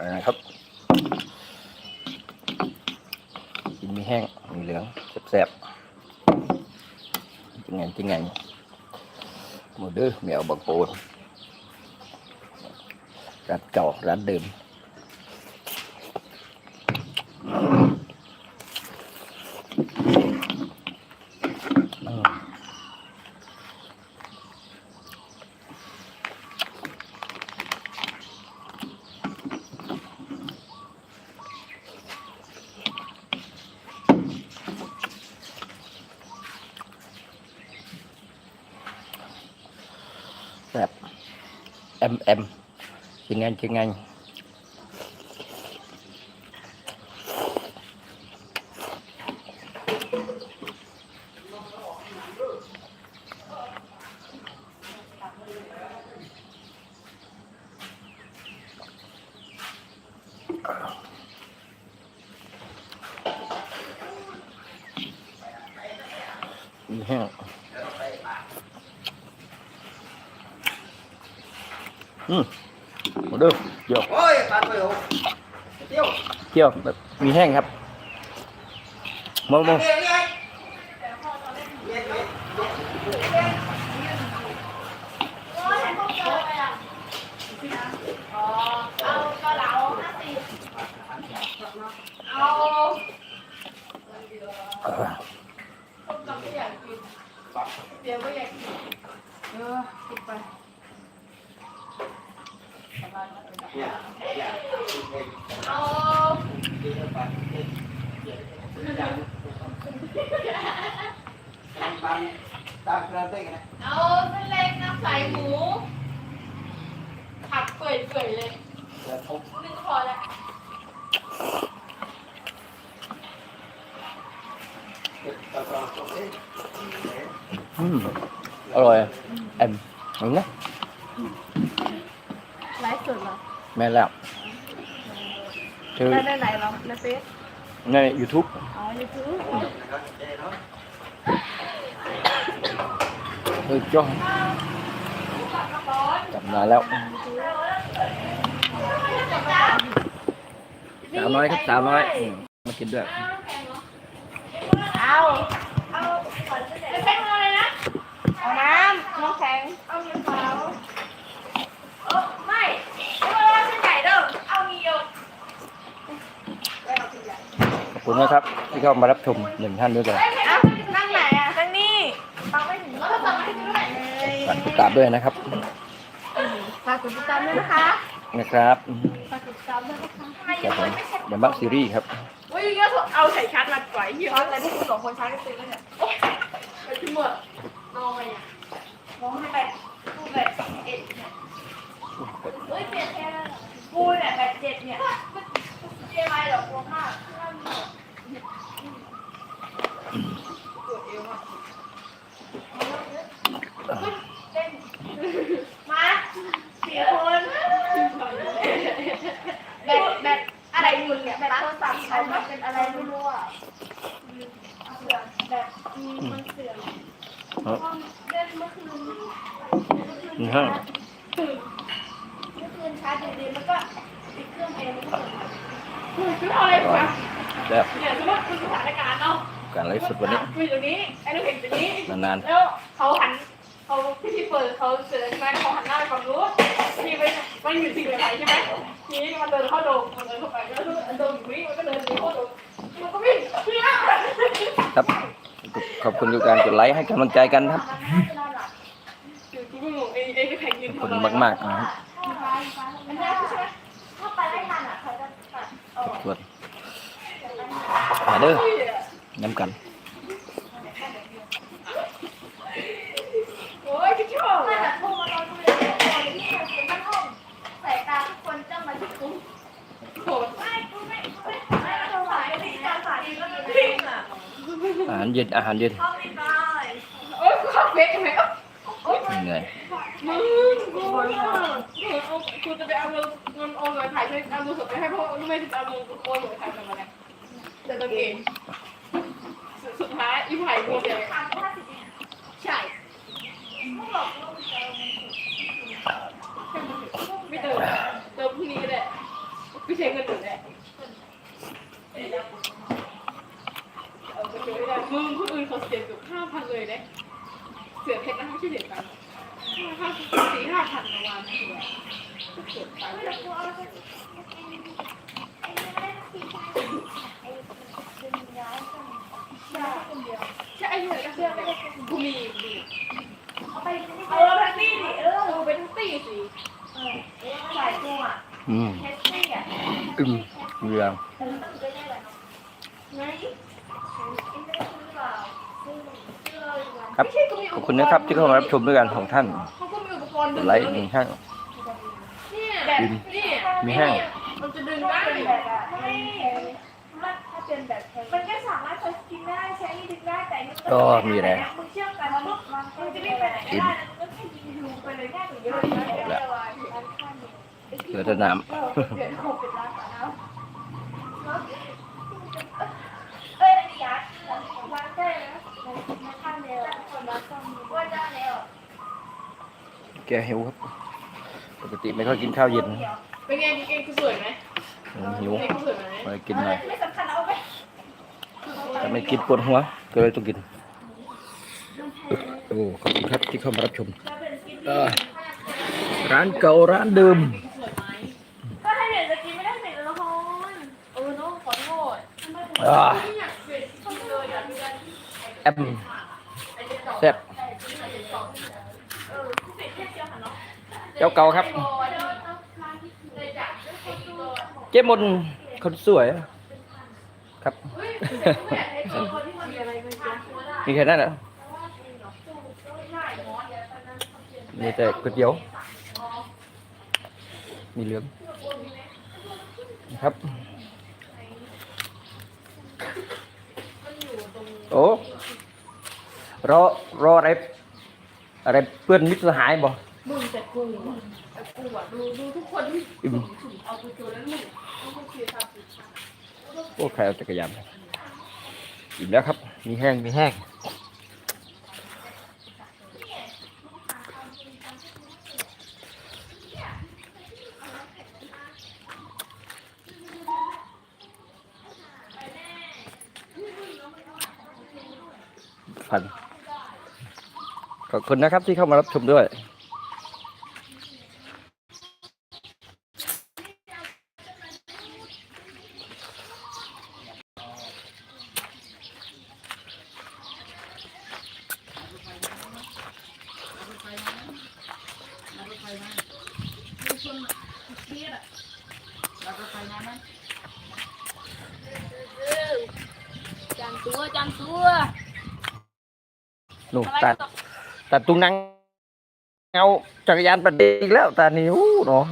นะครับกินมีแห้งมีเหลืองแสบๆจริงไงจริงไงหมดเด้อแมวบักโปนร้านเก่าร้านเดิม เอ็มเอ็มจริงไงจริงไง มีแห้ง อืมหมดเด้อเกี่ยวโอ้ยปลาตัวเตี้ยวเกี่ยวแบบมีแห้งครับมองมองเตี้ยวนี่ไง เอาเกาเหลาห้าสิบเอาต้มตำก็อยากกินเดี๋ยวก็อยากกินเออกินไป เนี่ยเนี่ย เอา ปลาตา กระเต้กันนะเอาเส้นเล็กน้ำใสหมูผัดเปื่อยๆเลยเดี๋ยวผมนึงพอแล้วเก็บปลาตัวตัวเองอืมอร่อยเอ็มเห็นไหมไลฟ์สดเหรอแม่นแล้วคือได้ได้ไหนเหรอในเฟซใน YouTube อ๋อยูทูบเออจ้องจำนานแล้วสาวน้อยครับสาวน้อยอืมมากินด้วยเอาเอาไม่เป็นอะไรนะเอาน้ำน้ำแข็งเอาเงินเปล่าเออไม่ไม่ว่าเส้นใหญ่เด้อเอามีโยนขอบคุณนะครับที่เข้ามารับชมหนึ่งท่านด้วยกันเอานั่งไหนอะนั่งนี่ฟังไม่ถึงก็ฟังไม่ถึงไหนเลย ฝากติดตามด้วยนะครับฝากกดติดตามด้วยนะคะนะครับอืมฝากกดติดตามด้วยนะคะครับผมเดมักซีรีส์ครับอุ้ยก็เอาใส่ชาร์จมาก่อนเฮียอะไรพวกคุณสองคนชาร์จกันเต็มแล้วเนี่ยโอ๊ยไปที่หมดนอนไปเนี่ยมองให้ไปพูดแบบเอ็ดเนี่ยเฮ้ยเปลี่ยนแค่พูดเนี่ยแบบเจ็ดเนี่ยเจมายหรอกกลัวมากปวดเอวอะเต้นมาเสียคนแบบแบบอะไรมึงเนี่ยแบบโทรศัพท์ใครมันเป็นอะไรไม่รู้อะเสื่อม แบบมันเสื่อมครับห้องเล่นเมื่อคืนนี่ฮะตื่นเมื่อคืนชาร์จดีๆมันก็ติดเครื่องเองมันก็เปิดคืออะไรวะแล้วเนี่ยสมมติคุณสถานการณ์เนาะการไลฟ์สดวันนี้คุยตรงนี้ไอ้ลูกเห็นตรงนี้นานๆแล้วเขาหันเขาพี่ที่เปิดเขาเจอใช่ไหมเขาหันหน้าไปฝั่งนู้นพี่ไปมันอยู่สิ่งไหนใช่ไหมทีนี้มันเดินเข้าโดมมันเดินเข้าไปแล้วโดมอยู่นี่มันก็เดินหนีเข้าโดม มันก็วิ่งพี่อะๆครับ ขอบคุณทุกการกดไลค์ให้กำลังใจกันครับขอบคุณมากๆนะครับอันนี้ใช่ไปด้ทันอะเขาจะตัดออกส่วจมาเด้อน้ำกัน โอ้ยพี่ชอบถ้าแบบพวกมันเราดูเลยที่มันเป็นบ้านห้องสายตาทุกคนจ้องมาที่กูโหดไม่กูไม่ไม่ไม่เราสายดีการสายดีก็ดีจริงอะ อาหารเย็นอาหารเย็นโอ้ยกูขับเฟซไหมโอ้ยเหนื่อยมึงกูเนี่ยกูจะไปเอาเงินเงินโอนเงินถ่ายช่วยเอาเงินสดไปให้พ่อไม่ได้เอาเงินโอนเงินถ่ายมาเนี่ยแต่ตัวเองสุดท้ายอีไผ่กูเนี่ย ไม่ใช่เด็กกันห้าสี่ห้าพันประมาณนี้แหละก็เกิดไปแล้วใช่ไอ้เหี้ยก็เชื่อไได้กูมีมีไปเอาแะดีดเออดูเป็นดีดสิเออสายอะอืมแดีดอะอืมเรื่อง ครับ ขอบคุณนะครับที่เข้ามารับชมด้วยกันของท่านเขาก็มีอุปกรณ์ดึงไลค์หนึ่งช่างเนี่ยแบบนี่มีแห้งมันจะดึงได้ไม่มันถ้าเป็นแบบมันก็สามารถใช้กินได้ใช้ดึงได้แต่นี่ก็มีอะไรมึงเชื่อมกันแล้วมันมันจะไม่ไปไหนก็ได้นะมันก็แค่ยิงดูไปเลยง่ายกว่าเยอะเลยนะเดี๋ยวร้านข้างเนี่ยเหลือแต่น้เแล้วำแกหิวครับ ปกติไม่ค่อยกินข้าวเย็นเป็นไงกินเองคือสวยไหมอืมหิวเองคือสวยไหมมากินหน่อยไม่สำคัญเอาไปถ้าไม่กินปวดหัว ก็เลยต้องกิน โอ้ขอบคุณครับที่เข้ามารับชมเอ่อร้านเก่าร้านเดิมสวยไหมก็ให้เด็กจะกินไม่ได้เด็กละครเออน้องขอโทษอ่าไม่อยากเปลี่ยนที่เลยอะพี่กันแอมแซ่บ เออพิเศษแค่เดียวค่ะเนาะ เจ้าเก่าครับ เจ๊มนคนสวย ครับเฮ้ยไม่อยากให้เจอคนที่มันมีอะไรไม่รู้มีแค่นั้นเหรอมีแต่ก๋วยเตี๋ยว มีเหลืองครับโอ้รอรออะไรอะไรเพื่อนมิตรสหายบ่ มึงแต่กูอะแต่กูอะดูดูทุกคนที่อิ่มถุงเอาไปเจอแล้วมึงมึงเคลียร์ทำผิดโอ้ใครเอาจักรยานอิ่มแล้วครับ มีแห้ง มีแห้ง พันขอบคุณนะครับที่เข้ามารับชมด้วย จานตัวจานตัวหนูตัดตัดตุงนังเอาจักรยานประเด็กอีกแล้วตานิ้วเนาะ